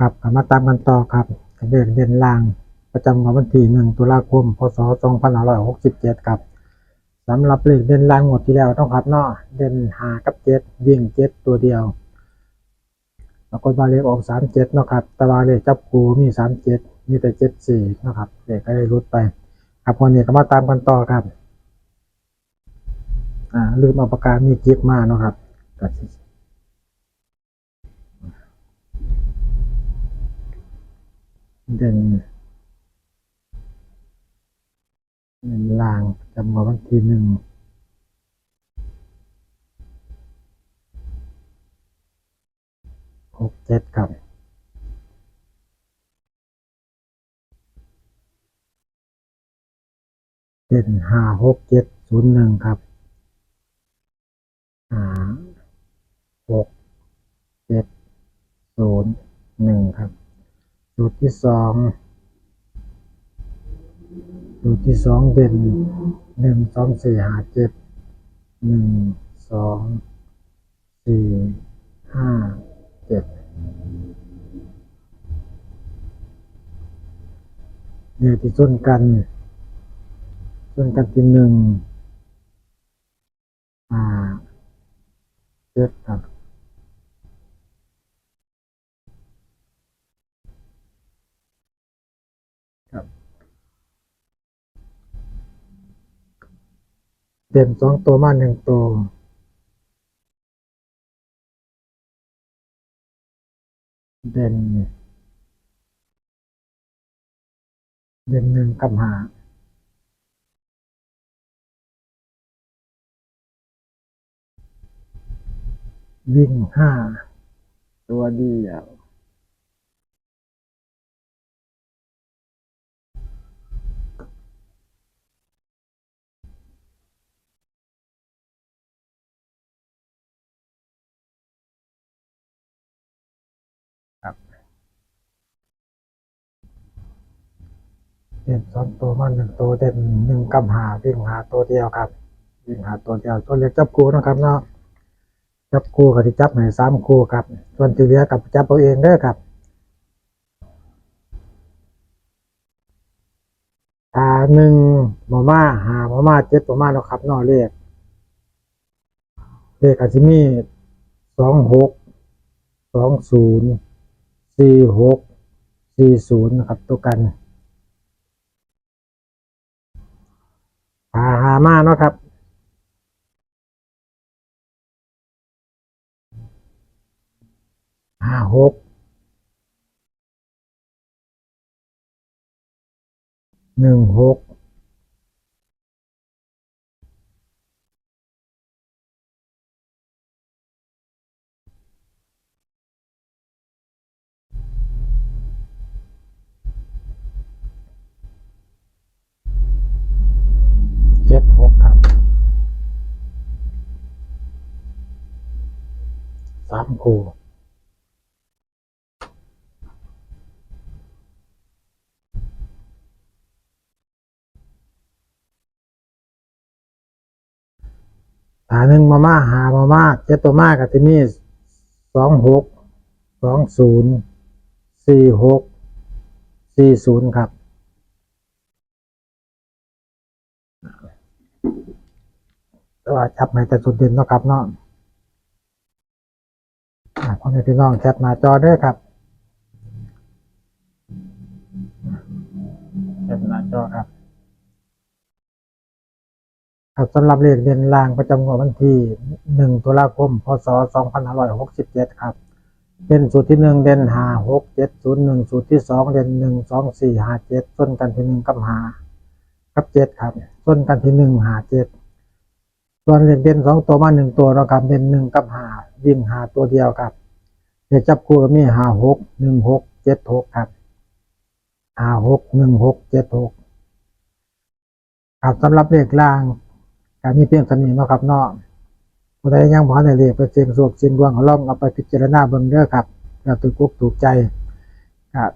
ครับก็มาตามกันต่อครับเลขเด่นล่าง ประจำวันที่หนึ่งตุลาคม พศสองพันห้าร้อยหกสิบเจ็ดครับสำหรับเลขเด่นล่างหมดที่แล้วต้องครับเนาะเด่นหากับเจ็ดวิ่งเจ็ดตัวเดียวปรากฏว่าเลขออกสามเจ็ดนะครับแต่ว่าเลขจับคูมีสามเจ็ดมีแต่เจ็ดสี่นะครับเลขก็ได้รุดไป ครับวันนี้ก็มาตามกันต่อครับอ่าลืมเอาปากกามีจิ๊กมาเนาะครับ เด่นเด่นลางจำมาวันที่หนึ่งหกเจ็ดครับเจ็ดห้าหกเจ็ดศูนย์หนึ่งครับห้าหกเจ็ดศูนย์หนึ่งครับ สูตรที่สองสูตรที่สองเด่นหนึ่งสองสี่ห้าเจ็ดหนึ่งสองสี่ห้าเจ็ดเดี๋ยที่ส้นกันส่วนกันที่หนึ่งอ่าเจ็ดครับ เด่นสองตัวมาหนึ่งตัวเด่นเด่นหนึ่งกับหาวิ่งห้าตัวเดียว เด่นสองตัวมาหนึ่งตัวเด่นหนึ่งกับหาวิ่งหาตัวเดียวครับวิ่งหาตัวเดียวตัวเล็กจับกูนะครับเนาะจับคู่กับที่จับให้สามคู่ครับ ส่วนที่เหลือกับจับเอาเองเด้อครับถ้าหนึ่งหมอมาหาหมอมาเจ็ดหมอมาเนาะครับเนอเลขเลขอาจจะมีสองหกสองศูนย์สี่หกสี่ศูนย์นะครับตัวกัน มาเนาะครับ ห้าหกหนึ่งหก สามคู่หาหนึ่งมาม่าหามาม่าเจตัวมากกับที่นี่สองหกสองศูนย์สี่หกสี่ศูนย์ครับแต่ว่าจับให้แต่สุดเด่นเนาะครับเนาะ พ่อแม่พี่น้องแคปหน้าจอเด้วยครับแคปหน้าจอครับ ครับสำหรับเลขเด่นล่างประจำงวดวันที่หนึ่งตุลาคมพศสองพันห้าร้อยหกสิบเจ็ดครับเป็นสูตรที่หนึ่งเด่นหาหกเจ็ดศูนย์หนึ่งสูตรที่สองเด่นหนึ่งสองสี่หาเจ็ดส้นกันที่หนึ่งกับหากับเจ็ดครับส้นกันที่หนึ่งหาเจ็ดส่วนเลขเด่นสองตัวมาหนึ่งตัวเราครับเด่นหนึ่งกับหาวิ่งหาตัวเดียวครับ เลขจับคู่ก็มีหาหกหนึ่งหกเจ็ดหกครับหาหกหนึ่งหกเจ็ดหกครับสำหรับเลขล่างการมีเพียงสนิทเนาะครับเนาะผู้ใดยังบ่ทันเรียกไปเสียงโศกเสียงดวงเขาล่องเอาไปพิจารณาเบิ่งเด้อครับแล้วถูกอกถูกใจครับ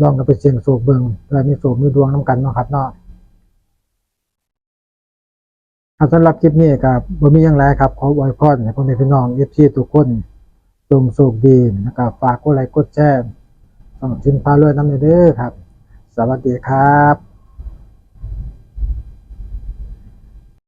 ลองกันไปเสียงโศกเบิ่งเพื่อมีโศกมีดวงนํกันเนาะครับเนาะครับสำหรับคลิปนี้ครับบ่มีหยังไรครับขออวยพรให้พ่อแม่พี่น้อง FC ทุกคน จงสุขดีนะครับฝากกดไลค์กดแชร์ต้องชินพารวยน้ำเด้อครับ สวัสดีครับ